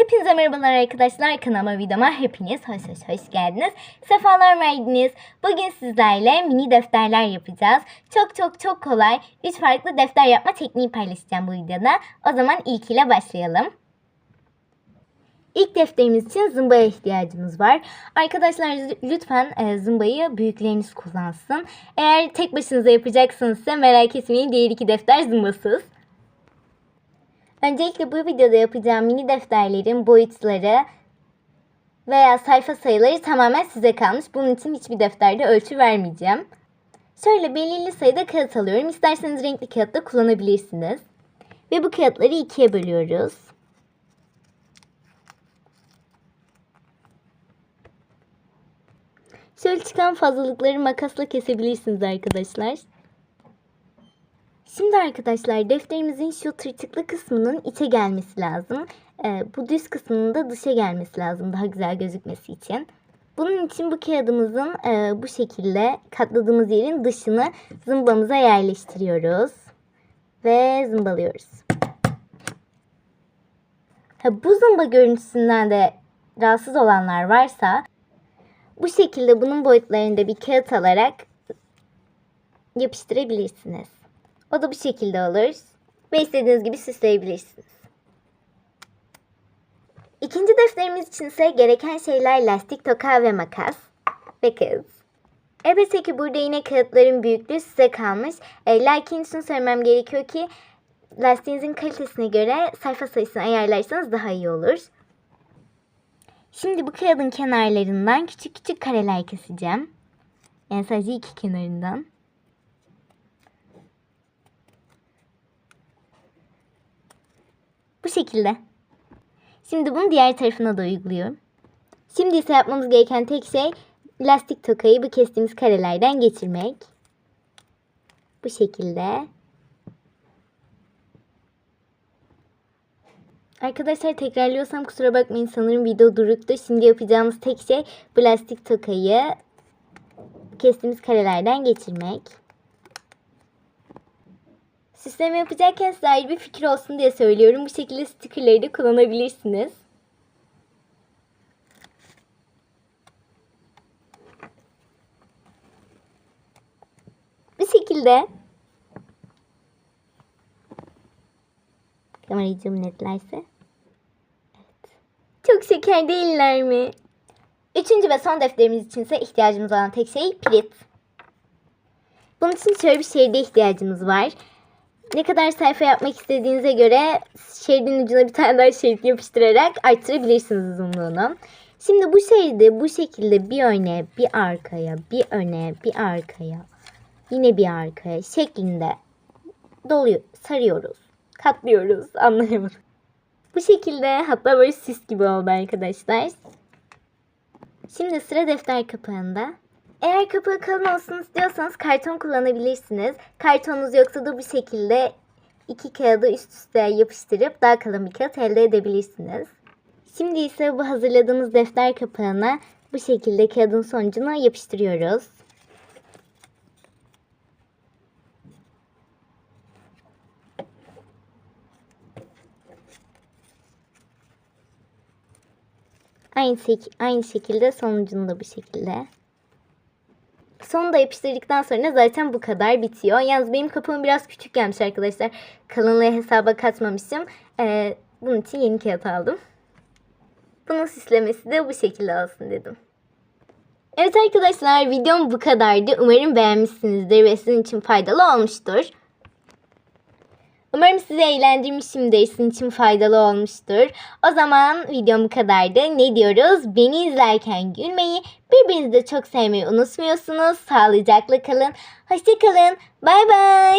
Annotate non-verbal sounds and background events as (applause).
Hepinize merhabalar arkadaşlar. Kanalıma videoma hepiniz hoş hoş hoş geldiniz. Sefalar verdiniz. Bugün sizlerle mini defterler yapacağız. Çok çok çok kolay 3 farklı defter yapma tekniği paylaşacağım bu videoda. O zaman ilkiyle başlayalım. İlk defterimiz için zımbaya ihtiyacımız var. Arkadaşlar lütfen e, zımbayı büyükleriniz kullansın. Eğer tek başınıza yapacaksınızsa merak etmeyin diğer iki defter zımbasız. Öncelikle bu videoda yapacağım mini defterlerin boyutları veya sayfa sayıları tamamen size kalmış. Bunun için hiçbir defterde ölçü vermeyeceğim. Şöyle belirli sayıda kağıt alıyorum. İsterseniz renkli kağıt da kullanabilirsiniz. Ve bu kağıtları ikiye bölüyoruz. Şöyle çıkan fazlalıkları makasla kesebilirsiniz arkadaşlar. Şimdi arkadaşlar defterimizin şu tırtıklı kısmının içe gelmesi lazım. Ee, bu düz kısmının da dışa gelmesi lazım daha güzel gözükmesi için. Bunun için bu kağıdımızın e, bu şekilde katladığımız yerin dışını zımbamıza yerleştiriyoruz. Ve zımbalıyoruz. Ha, bu zımba görüntüsünden de rahatsız olanlar varsa bu şekilde bunun boyutlarında bir kağıt alarak yapıştırabilirsiniz. Da bu şekilde olur. Ve istediğiniz gibi süsleyebilirsiniz. İkinci defterimiz için ise gereken şeyler lastik, toka ve makas ve kağıt. Elbette ki burada yine kağıtların büyüklüğü size kalmış. E, lakin şunu söylemem gerekiyor ki lastiğinizin kalitesine göre sayfa sayısını ayarlarsanız daha iyi olur. Şimdi bu kağıdın kenarlarından küçük küçük kareler keseceğim. Yani sadece iki kenarından. Şekilde. Şimdi bunu diğer tarafına da uyguluyorum. Şimdi ise yapmamız gereken tek şey lastik tokayı bu kestiğimiz karelerden geçirmek. Bu şekilde. Arkadaşlar tekrarlıyorsam kusura bakmayın sanırım video duruktu. Şimdi yapacağımız tek şey bu lastik tokayı kestiğimiz karelerden geçirmek. Süsleme yapacakken size bir fikir olsun diye söylüyorum. Bu şekilde stickerleri de kullanabilirsiniz. Bu şekilde kamerayı zoom netlerse. Evet. Çok şeker değiller mi? Üçüncü ve son defterimiz için ise ihtiyacımız olan tek şey pirit. Bunun için şöyle bir şeride ihtiyacımız var. Ne kadar sayfa yapmak istediğinize göre şeridin ucuna bir tane daha şerit yapıştırarak arttırabilirsiniz uzunluğunu. Şimdi bu şeridi bu şekilde bir öne, bir arkaya, bir öne, bir arkaya, yine bir arkaya şeklinde doluyor, sarıyoruz, katlıyoruz, (laughs) anlayamadım. Bu şekilde hatta böyle sis gibi oldu arkadaşlar. Şimdi sıra defter kapağında. Eğer kapağı kalın olsun istiyorsanız karton kullanabilirsiniz. Kartonunuz yoksa da bu şekilde iki kağıdı üst üste yapıştırıp daha kalın bir kağıt elde edebilirsiniz. Şimdi ise bu hazırladığımız defter kapağına bu şekilde kağıdın sonucunu yapıştırıyoruz. Aynı, aynı şekilde sonucunu da bu şekilde. Sonunda yapıştırdıktan sonra zaten bu kadar bitiyor. Yalnız benim kapağım biraz küçük gelmiş arkadaşlar. Kalınlığı hesaba katmamışım. Ee, bunun için yeni kağıt aldım. Bunun süslemesi de bu şekilde olsun dedim. Evet arkadaşlar videom bu kadardı. Umarım beğenmişsinizdir ve sizin için faydalı olmuştur. Umarım sizi eğlendirmişimdir, sizin için faydalı olmuştur. O zaman videom bu kadardı. Ne diyoruz? Beni izlerken gülmeyi, birbirinizi de çok sevmeyi unutmuyorsunuz. Sağlıcakla kalın. Hoşçakalın. Bay bay.